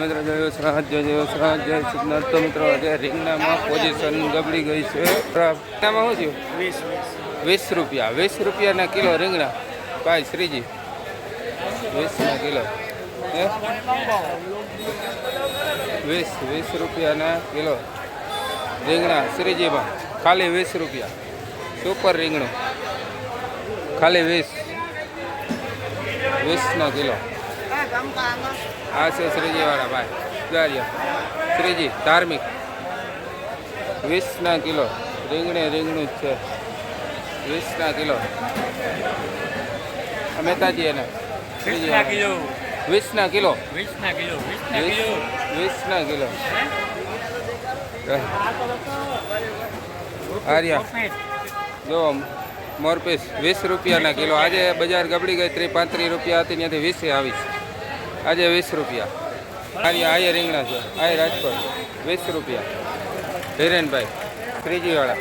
મિત્રો જોયો શ્રાદ્ધ જોયો શ્રાદ્ધ જય. સિદ્ધનાથ તો મિત્રો અત્યારે રીંગણામાં પોઝિશન ગબડી ગઈ છે. રીંગણામાં શું થયું? વીસ રૂપિયા. વીસ રૂપિયાના કિલો રીંગણા. ભાઈ શ્રીજી. વીસના કિલો. વીસ વીસ રૂપિયાના કિલો. રીંગણા. શ્રીજીમાં ખાલી વીસ રૂપિયા. સુપર રીંગણું. ખાલી વીસ. વીસનો કિલો. આ છે શ્રીજીવાળા ભાઈ. ગારિયા શ્રીજી ધાર્મિક. વીસના કિલો. રીંગણે રીંગણું જ છે. વીસના કિલો. મહેતાજી એને. વીસના કિલો. વીસના કિલો. વીસના કિલો વીસના આર્યા. જો મોરપીસ વીસ રૂપિયાના કિલો. આજે બજાર ગબડી ગઈ ત્રીસ પાંત્રીસ રૂપિયા હતી ત્યાંથી વીસે આવી આજે વીસ રૂપિયા. આર્યા આયે રીંગણા છે. આયે રાજકોટ. વીસ રૂપિયા. હિરેનભાઈ ત્રીજીવાળા